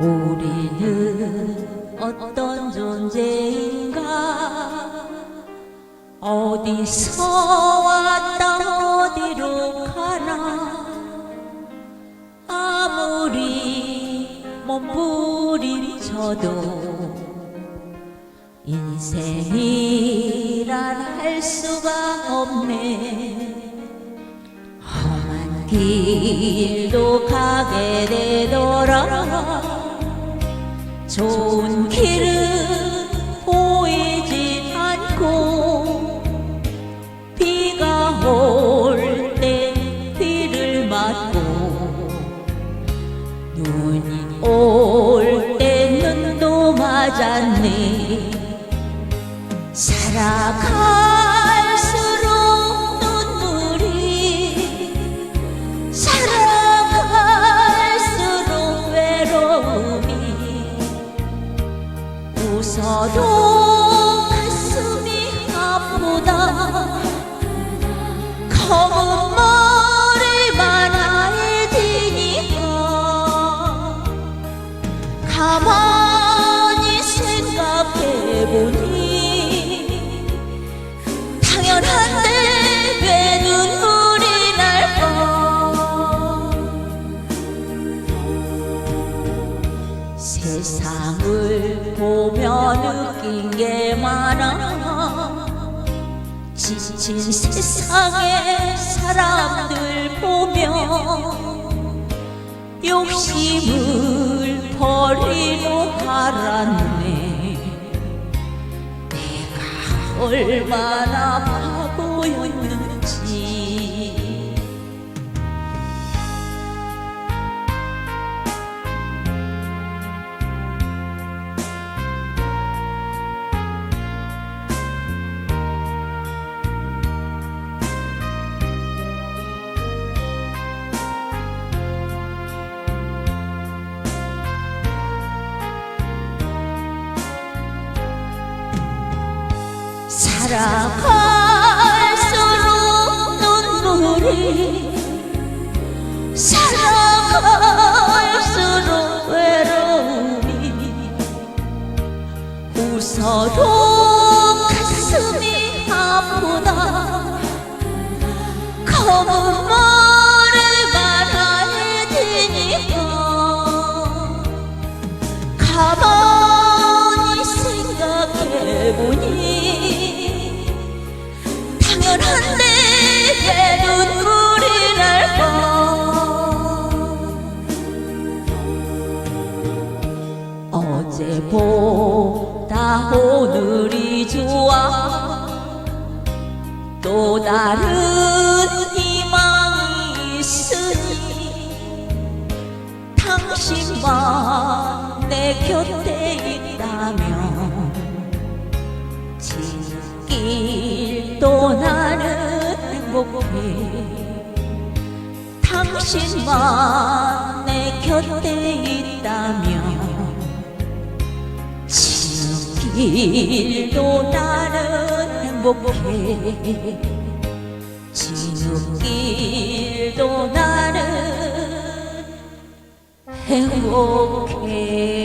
우리는 어떤 존재인가? 어디서 왔다 어디로 가나? 아무리 몸부림쳐도 인생이란 할 수가 없네. 험한 길도 가게 되더라 좋은 길은 보이지 않고 비가 올 때 비를 맞고 눈이 올 때 눈도 맞았네. 살아갈 세상을 보며 느낀 게 많아. 지친 세상의 사람들 보며 욕심을 버리고 말았네. 내가 얼마나 바보였는 살아갈수록 눈물이 살아갈수록 외로움이 웃어도 가슴이 아프다. 검은 머 당연한데 왜 눈물이 날까 어제보다 오늘이 좋아. 또 다른 희망이 있으니 당신만 내 곁에 있다면 나는 행복해 당신만 내 곁에 있다면 지길도 나는 행복해. 지길도 나는 행복해